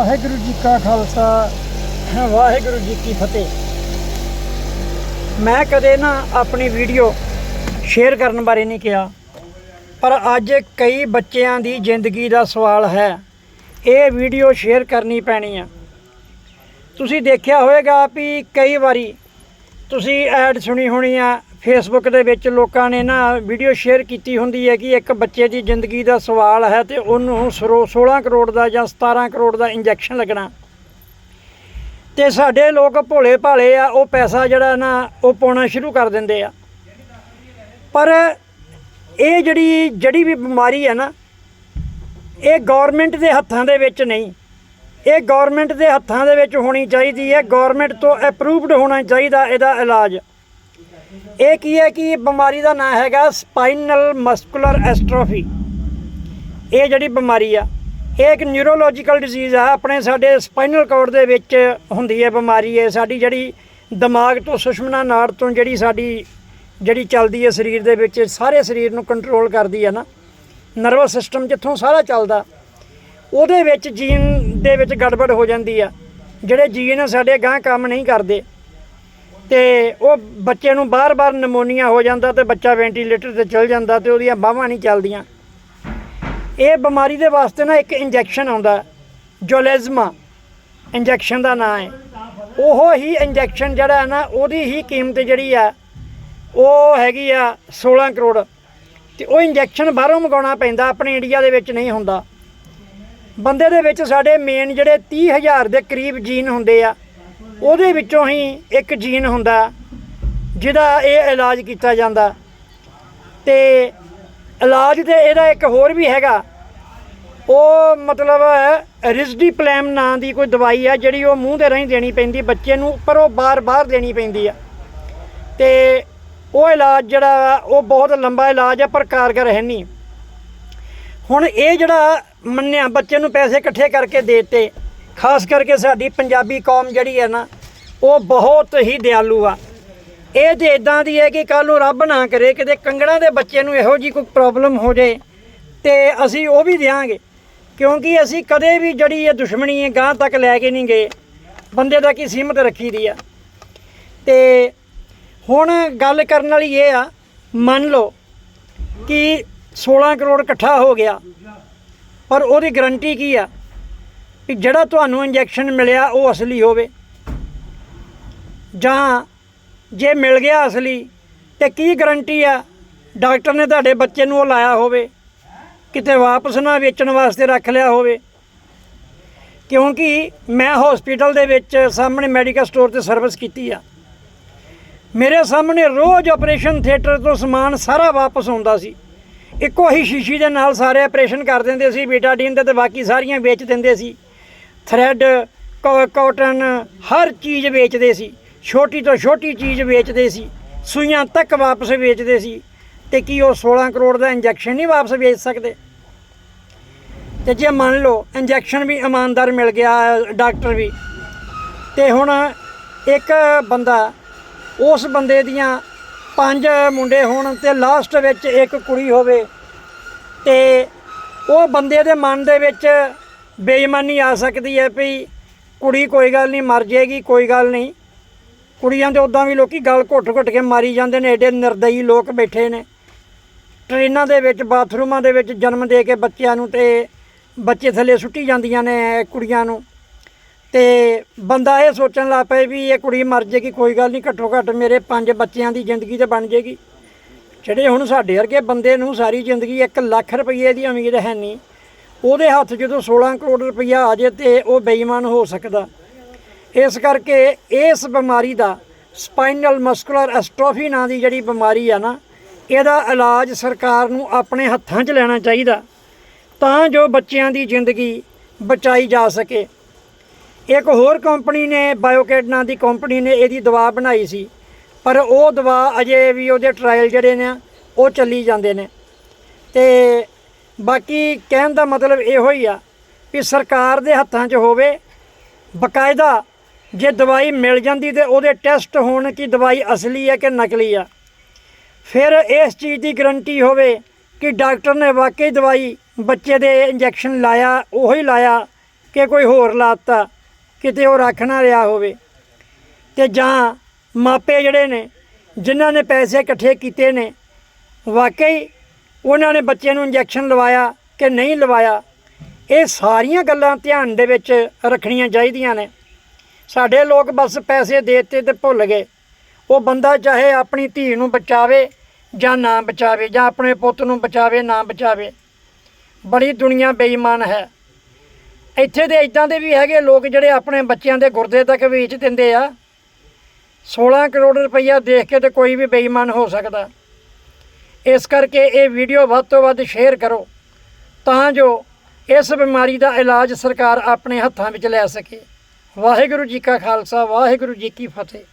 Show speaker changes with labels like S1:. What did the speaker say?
S1: ਵਾਹਿਗੁਰੂ ਜੀ ਕਾ ਖਾਲਸਾ, ਵਾਹਿਗੁਰੂ ਜੀ ਕੀ ਫਤਿਹ। ਮੈਂ ਕਦੇ ਨਾ ਆਪਣੀ ਵੀਡੀਓ ਸ਼ੇਅਰ ਕਰਨ ਬਾਰੇ ਨਹੀਂ ਕਿਹਾ, ਪਰ ਅੱਜ ਕਈ ਬੱਚਿਆਂ ਦੀ ਜ਼ਿੰਦਗੀ ਦਾ ਸਵਾਲ ਹੈ। ਇਹ ਵੀਡੀਓ ਸ਼ੇਅਰ ਕਰਨੀ ਪੈਣੀ ਆ। ਤੁਸੀਂ ਦੇਖਿਆ ਹੋਵੇਗਾ ਵੀ ਕਈ ਵਾਰੀ ਤੁਸੀਂ ਐਡ ਸੁਣੀ ਹੋਣੀ ਆ ਫੇਸਬੁੱਕ ਦੇ ਵਿੱਚ ਲੋਕਾਂ ਨੇ ਨਾ ਵੀਡੀਓ ਸ਼ੇਅਰ ਕੀਤੀ ਹੁੰਦੀ ਹੈ ਕਿ ਇੱਕ ਬੱਚੇ ਦੀ ਜ਼ਿੰਦਗੀ ਦਾ ਸਵਾਲ ਹੈ ਤੇ ਉਹਨੂੰ ਸਰੋ- 16 ਕਰੋੜ ਦਾ ਜਾਂ 17 ਕਰੋੜ ਦਾ ਇੰਜੈਕਸ਼ਨ ਲੱਗਣਾ। ਤੇ ਸਾਡੇ ਲੋਕ ਭੋਲੇ ਭਾਲੇ ਆ, ਉਹ ਪੈਸਾ ਜਿਹੜਾ ਨਾ, ਉਹ ਪਾਉਣਾ ਸ਼ੁਰੂ ਕਰ ਦਿੰਦੇ ਆ। ਪਰ ਇਹ ਜਿਹੜੀ ਜਿਹੜੀ ਵੀ ਬਿਮਾਰੀ ਹੈ ਨਾ, ਇਹ ਗਵਰਨਮੈਂਟ ਦੇ ਹੱਥਾਂ ਦੇ ਵਿੱਚ ਨਹੀਂ। ਇਹ ਗਵਰਨਮੈਂਟ ਦੇ ਹੱਥਾਂ ਦੇ ਵਿੱਚ ਹੋਣੀ ਚਾਹੀਦੀ ਹੈ ਗਵਰਨਮੈਂਟ ਤੋਂ ਅਪਰੂਵਡ ਹੋਣਾ ਚਾਹੀਦਾ ਇਹਦਾ ਇਲਾਜ। ਇਹ ਕੀ ਹੈ ਕਿ ਬਿਮਾਰੀ ਦਾ ਨਾਮ ਹੈਗਾ ਸਪਾਈਨਲ ਮਸਕੂਲਰ ਐਸਟ੍ਰੋਫੀ। ਇਹ ਜਿਹੜੀ ਬਿਮਾਰੀ ਆ, ਇਹ ਇੱਕ ਨਿਊਰੋਲੋਜੀਕਲ ਡਿਜ਼ੀਜ਼ ਆ। ਆਪਣੇ ਸਾਡੇ ਸਪਾਈਨਲ ਕੋਰਡ ਦੇ ਵਿੱਚ ਹੁੰਦੀ ਹੈ ਬਿਮਾਰੀ। ਇਹ ਸਾਡੀ ਜਿਹੜੀ ਦਿਮਾਗ ਤੋਂ, ਸੁਸ਼ਮਨਾ ਨਾੜ ਤੋਂ ਜਿਹੜੀ ਸਾਡੀ ਜਿਹੜੀ ਚੱਲਦੀ ਹੈ ਸਰੀਰ ਦੇ ਵਿੱਚ, ਸਾਰੇ ਸਰੀਰ ਨੂੰ ਕੰਟਰੋਲ ਕਰਦੀ ਹੈ ਨਾ। ਨਰਵਸ ਸਿਸਟਮ ਜਿੱਥੋਂ ਸਾਰਾ ਚੱਲਦਾ, ਉਹਦੇ ਵਿੱਚ ਜੀਨ ਦੇ ਵਿੱਚ ਗੜਬੜ ਹੋ ਜਾਂਦੀ ਆ। ਜਿਹੜੇ ਜੀਨ ਸਾਡੇ ਗਾਂ ਕੰਮ ਨਹੀਂ ਕਰਦੇ ਤੇ ਉਹ ਬੱਚੇ ਨੂੰ ਬਾਰ-ਬਾਰ ਨਮੋਨੀਆ ਹੋ ਜਾਂਦਾ ਤੇ ਬੱਚਾ ਵੈਂਟੀਲੇਟਰ ਤੇ ਚਲ ਜਾਂਦਾ ਤੇ ਉਹਦੀਆਂ ਬਾਹਾਂ ਨਹੀਂ ਚੱਲਦੀਆਂ। ਇਹ ਬਿਮਾਰੀ ਦੇ ਵਾਸਤੇ ਨਾ ਇੱਕ ਇੰਜੈਕਸ਼ਨ ਆਉਂਦਾ, ਜੋਲੇਜ਼ਮਾ। ਇੰਜੈਕਸ਼ਨ ਦਾ ਨਾਮ ਹੈ। ਉਹ ਹੀ ਇੰਜੈਕਸ਼ਨ ਜਿਹੜਾ ਹੈ ਨਾ, ਉਹਦੀ ਹੀ ਕੀਮਤ ਜਿਹੜੀ ਆ, ਉਹ ਹੈਗੀ ਆ 16 ਕਰੋੜ। ਤੇ ਉਹ ਇੰਜੈਕਸ਼ਨ ਬਾਹਰੋਂ ਮੰਗਾਉਣਾ ਪੈਂਦਾ, ਆਪਣੇ ਇੰਡੀਆ ਦੇ ਵਿੱਚ ਨਹੀਂ ਹੁੰਦਾ। ਬੰਦੇ ਦੇ ਵਿੱਚ ਸਾਡੇ ਮੇਨ ਜਿਹੜੇ 30000 ਦੇ ਕਰੀਬ ਜੀਨ ਹੁੰਦੇ ਆ ਉਹਦੇ ਵਿੱਚੋਂ ਹੀ ਇੱਕ ਜੀਨ ਹੁੰਦਾ ਜਿਹਦਾ ਇਹ ਇਲਾਜ ਕੀਤਾ ਜਾਂਦਾ। ਤੇ ਇਲਾਜ ਤੇ ਇਹਦਾ ਇੱਕ ਹੋਰ ਵੀ ਹੈਗਾ। ਉਹ ਮਤਲਬ ਰਿਜ਼ਡੀ ਪਲੈਮ ਨਾਂ ਦੀ ਕੋਈ ਦਵਾਈ ਆ ਜਿਹੜੀ ਉਹ ਮੂੰਹ ਦੇ ਰਾਹੀਂ ਦੇਣੀ ਪੈਂਦੀ ਬੱਚੇ ਨੂੰ ਪਰ ਉਹ ਬਾਰ-ਬਾਰ ਦੇਣੀ ਪੈਂਦੀ ਆ। ਤੇ ਉਹ ਇਲਾਜ ਜਿਹੜਾ ਵਾ, ਉਹ ਬਹੁਤ ਲੰਬਾ ਇਲਾਜ ਆ ਪਰ ਕਾਰਗਰ ਹੈ ਨਹੀਂ। ਹੁਣ ਇਹ ਜਿਹੜਾ ਮੰਨਿਆ ਬੱਚੇ ਨੂੰ ਪੈਸੇ ਇਕੱਠੇ ਕਰਕੇ ਦੇਤੇ ਖਾਸ ਕਰਕੇ ਸਾਡੀ ਪੰਜਾਬੀ ਕੌਮ ਜਿਹੜੀ ਹੈ ਨਾ, ਉਹ ਬਹੁਤ ਹੀ ਦਿਆਲੂ ਆ। ਇਹ ਤੇ ਇਦਾਂ ਦੀ ਹੈ ਕਿ ਕੱਲ ਨੂੰ ਰੱਬ ਨਾ ਕਰੇ, ਕਿਤੇ ਕੰਗਣਾ ਦੇ ਬੱਚੇ ਨੂੰ ਇਹੋ ਜੀ ਕੋਈ ਪ੍ਰੋਬਲਮ ਹੋ ਜਾਏ, ਤੇ ਅਸੀਂ ਉਹ ਵੀ ਦਿਆਂਗੇ। ਕਿਉਂਕਿ ਅਸੀਂ ਕਦੇ ਵੀ ਜਿਹੜੀ ਇਹ ਦੁਸ਼ਮਣੀ ਹੈ ਗਾਂ ਤੱਕ ਲੈ ਕੇ ਨਹੀਂ ਗਏ। ਬੰਦੇ ਦਾ ਕੀ ਸੀਮਤ ਰੱਖੀ ਦੀ ਆ। ਤੇ ਹੁਣ ਗੱਲ ਕਰਨ ਵਾਲੀ ਇਹ ਆ, ਮੰਨ ਲਓ ਕਿ 16 ਕਰੋੜ ਇਕੱਠਾ ਹੋ ਗਿਆ, ਪਰ ਉਹਦੀ ਗਰੰਟੀ ਕੀ ਆ? ਕਿ ਜਿਹੜਾ ਤੁਹਾਨੂੰ ਇੰਜੈਕਸ਼ਨ ਮਿਲਿਆ ਉਹ ਅਸਲੀ ਹੋਵੇ। ਜਾਂ ਜੇ ਮਿਲ ਗਿਆ ਅਸਲੀ, ਤੇ ਕੀ ਗਰੰਟੀ ਆ ਡਾਕਟਰ ਨੇ ਤੁਹਾਡੇ ਬੱਚੇ ਨੂੰ ਉਹ ਲਾਇਆ ਹੋਵੇ, ਕਿਤੇ ਵਾਪਸ ਨਾ ਵੇਚਣ ਵਾਸਤੇ ਰੱਖ ਲਿਆ ਹੋਵੇ। ਕਿਉਂਕਿ ਮੈਂ ਹਸਪੀਟਲ ਦੇ ਵਿੱਚ ਸਾਹਮਣੇ ਮੈਡੀਕਲ ਸਟੋਰ ਤੇ ਸਰਵਿਸ ਕੀਤੀ ਆ। ਮੇਰੇ ਸਾਹਮਣੇ ਰੋਜ਼ ਆਪਰੇਸ਼ਨ ਥੀਏਟਰ ਤੋਂ ਸਮਾਨ ਸਾਰਾ ਵਾਪਸ ਆਉਂਦਾ ਸੀ। ਇੱਕੋ ਹੀ ਸ਼ੀਸ਼ੀ ਦੇ ਨਾਲ ਸਾਰੇ ਆਪਰੇਸ਼ਨ ਕਰ ਦਿੰਦੇ ਸੀ, ਬੀਟਾਡੀਨ ਦੇ ਤੇ ਬਾਕੀ ਸਾਰੀਆਂ ਵੇਚ ਦਿੰਦੇ ਸੀ। ਥ੍ਰੈਡ ਕਾਟਨ ਹਰ ਚੀਜ਼ ਵੇਚਦੇ ਸੀ। ਛੋਟੀ ਤੋਂ ਛੋਟੀ ਚੀਜ਼ ਵੇਚਦੇ ਸੀ। ਸੂਈਆਂ ਤੱਕ ਵਾਪਸ ਵੇਚਦੇ ਸੀ। ਤੇ ਕੀ ਉਹ 16 ਕਰੋੜ ਦਾ ਇੰਜੈਕਸ਼ਨ ਨਹੀਂ ਵਾਪਸ ਵੇਚ ਸਕਦੇ? ਤੇ ਜੇ ਮੰਨ ਲਓ, ਇੰਜੈਕਸ਼ਨ ਵੀ ਇਮਾਨਦਾਰ ਮਿਲ ਗਿਆ, ਡਾਕਟਰ ਵੀ। ਤੇ ਹੁਣ ਇੱਕ ਬੰਦਾ, ਉਸ ਬੰਦੇ ਦੀਆਂ ਪੰਜ ਮੁੰਡੇ ਹੋਣ ਤੇ ਲਾਸਟ ਵਿੱਚ ਇੱਕ ਕੁੜੀ ਹੋਵੇ, ਤੇ ਉਹ ਬੰਦੇ ਦੇ ਮਨ ਦੇ ਵਿੱਚ ਬੇਈਮਾਨੀ ਆ ਸਕਦੀ ਹੈ ਵੀ ਕੁੜੀ ਕੋਈ ਗੱਲ ਨਹੀਂ, ਮਰ ਜਾਏਗੀ, ਕੋਈ ਗੱਲ ਨਹੀਂ। ਕੁੜੀਆਂ ਤੇ ਉਦਾਂ ਵੀ ਲੋਕੀ ਗਲ ਘੁੱਟ-ਘੁੱਟ ਕੇ ਮਾਰੀ ਜਾਂਦੇ ਨੇ ਐਡੇ ਨਿਰਦਈ ਲੋਕ ਬੈਠੇ ਨੇ। ਟ੍ਰੇਨਾਂ ਦੇ ਵਿੱਚ, ਬਾਥਰੂਮਾਂ ਦੇ ਵਿੱਚ ਜਨਮ ਦੇ ਕੇ ਬੱਚਿਆਂ ਨੂੰ ਤੇ ਬੱਚੇ ਥੱਲੇ ਸੁੱਟੀ ਜਾਂਦੀਆਂ ਨੇ ਕੁੜੀਆਂ ਨੂੰ। ਤੇ ਬੰਦਾ ਇਹ ਸੋਚਣ ਲੱਗ ਪਏ ਵੀ ਇਹ ਕੁੜੀ ਮਰ ਜੇਗੀ ਕੋਈ ਗੱਲ ਨਹੀਂ, ਘੱਟੋ ਘੱਟ ਮੇਰੇ ਪੰਜ ਬੱਚਿਆਂ ਦੀ ਜ਼ਿੰਦਗੀ ਤੇ ਬਣ ਜੇਗੀ ਜਿਹੜੇ ਹੁਣ ਸਾਡੇ ਵਰਗੇ ਬੰਦੇ ਨੂੰ ਸਾਰੀ ਜ਼ਿੰਦਗੀ 1 ਲੱਖ ਰੁਪਏ ਦੀ ਉਮੀਦ ਹੈ ਨਹੀਂ ਉਹਦੇ ਹੱਥ ਜਦੋਂ 16 ਕਰੋੜ ਰੁਪਈਆ ਆ ਜੇ ਤੇ ਉਹ ਬੇਈਮਾਨ ਹੋ ਸਕਦਾ। ਇਸ ਕਰਕੇ ਇਸ ਬਿਮਾਰੀ ਦਾ ਸਪਾਈਨਲ ਮਸਕੂਲਰ ਐਸਟ੍ਰੋਫੀ ਨਾਂ ਦੀ ਜਿਹੜੀ ਬਿਮਾਰੀ ਆ ਨਾ, ਇਹਦਾ ਇਲਾਜ ਸਰਕਾਰ ਨੂੰ ਆਪਣੇ ਹੱਥਾਂ 'ਚ ਲੈਣਾ ਚਾਹੀਦਾ ਤਾਂ ਜੋ ਬੱਚਿਆਂ ਦੀ ਜ਼ਿੰਦਗੀ ਬਚਾਈ ਜਾ ਸਕੇ। ਇੱਕ ਹੋਰ ਕੰਪਨੀ ਨੇ ਬਾਇਓਕੈਡ ਨਾਂ ਦੀ ਕੰਪਨੀ ਨੇ ਇਹਦੀ ਦਵਾ ਬਣਾਈ ਸੀ, ਪਰ ਉਹ ਦਵਾ ਅਜੇ ਵੀ ਉਹਦੇ ਟ੍ਰਾਇਲ ਜਿਹੜੇ ਨੇ, ਉਹ ਚੱਲੀ ਜਾਂਦੇ ਨੇ। ਤੇ ਬਾਕੀ ਕਹਿਣ ਦਾ ਮਤਲਬ ਇਹੋ ਹੀ ਆ ਕਿ ਸਰਕਾਰ ਦੇ ਹੱਥਾਂ 'ਚ ਹੋਵੇ, ਬਕਾਇਦਾ ਜੇ ਦਵਾਈ ਮਿਲ ਜਾਂਦੀ ਤੇ ਉਹਦੇ ਟੈਸਟ ਹੋਣ ਕਿ ਦਵਾਈ ਅਸਲੀ ਹੈ ਕਿ ਨਕਲੀ ਆ। ਫਿਰ ਇਸ ਚੀਜ਼ ਦੀ ਗਰੰਟੀ ਹੋਵੇ ਕਿ ਡਾਕਟਰ ਨੇ ਵਾਕਈ ਦਵਾਈ ਬੱਚੇ ਦੇ ਇੰਜੈਕਸ਼ਨ ਲਾਇਆ, ਉਹੀ ਲਾਇਆ ਕਿ ਕੋਈ ਹੋਰ ਲਾਤਾ, ਕਿਤੇ ਉਹ ਰੱਖ ਨਾ ਰਿਹਾ ਹੋਵੇ। ਤੇ ਜਾਂ ਮਾਪੇ ਜਿਹੜੇ ਨੇ, ਜਿਨ੍ਹਾਂ ਨੇ ਪੈਸੇ ਇਕੱਠੇ ਕੀਤੇ ਨੇ, ਵਾਕਈ ਉਹਨਾਂ ਨੇ ਬੱਚੇ ਨੂੰ ਇੰਜੈਕਸ਼ਨ ਲਵਾਇਆ ਕਿ ਨਹੀਂ ਲਵਾਇਆ। ਇਹ ਸਾਰੀਆਂ ਗੱਲਾਂ ਧਿਆਨ ਦੇ ਵਿੱਚ ਰੱਖਣੀਆਂ ਚਾਹੀਦੀਆਂ ਨੇ। ਸਾਡੇ ਲੋਕ ਬਸ ਪੈਸੇ ਦੇਤੇ ਦਿੱਤੇ ਤੇ ਭੁੱਲ ਗਏ। ਉਹ ਬੰਦਾ ਚਾਹੇ ਆਪਣੀ ਧੀ ਨੂੰ ਬਚਾਵੇ ਜਾਂ ਨਾ ਬਚਾਵੇ ਜਾਂ ਆਪਣੇ ਪੁੱਤ ਨੂੰ ਬਚਾਵੇ, ਨਾ ਬਚਾਵੇ। ਬੜੀ ਦੁਨੀਆ ਬੇਈਮਾਨ ਹੈ। ਇੱਥੇ ਦੇ ਇਦਾਂ ਦੇ ਵੀ ਹੈਗੇ ਲੋਕ ਜਿਹੜੇ ਆਪਣੇ ਬੱਚਿਆਂ ਦੇ ਗੁਰਦੇ ਤੱਕ ਵੇਚ ਦਿੰਦੇ ਆ। 16 ਕਰੋੜ ਰੁਪਈਆ ਦੇਖ ਕੇ ਤੇ ਕੋਈ ਵੀ ਬੇਈਮਾਨ ਹੋ ਸਕਦਾ। ਇਸ ਕਰਕੇ ਇਹ ਵੀਡੀਓ ਵੱਧ ਤੋਂ ਵੱਧ ਸ਼ੇਅਰ ਕਰੋ, ਤਾਂ ਜੋ ਇਸ ਬਿਮਾਰੀ ਦਾ ਇਲਾਜ ਸਰਕਾਰ ਆਪਣੇ ਹੱਥਾਂ ਵਿੱਚ ਲੈ ਸਕੇ। ਵਾਹਿਗੁਰੂ ਜੀ ਕਾ ਖਾਲਸਾ, ਵਾਹਿਗੁਰੂ ਜੀ ਕੀ ਫਤਿਹ।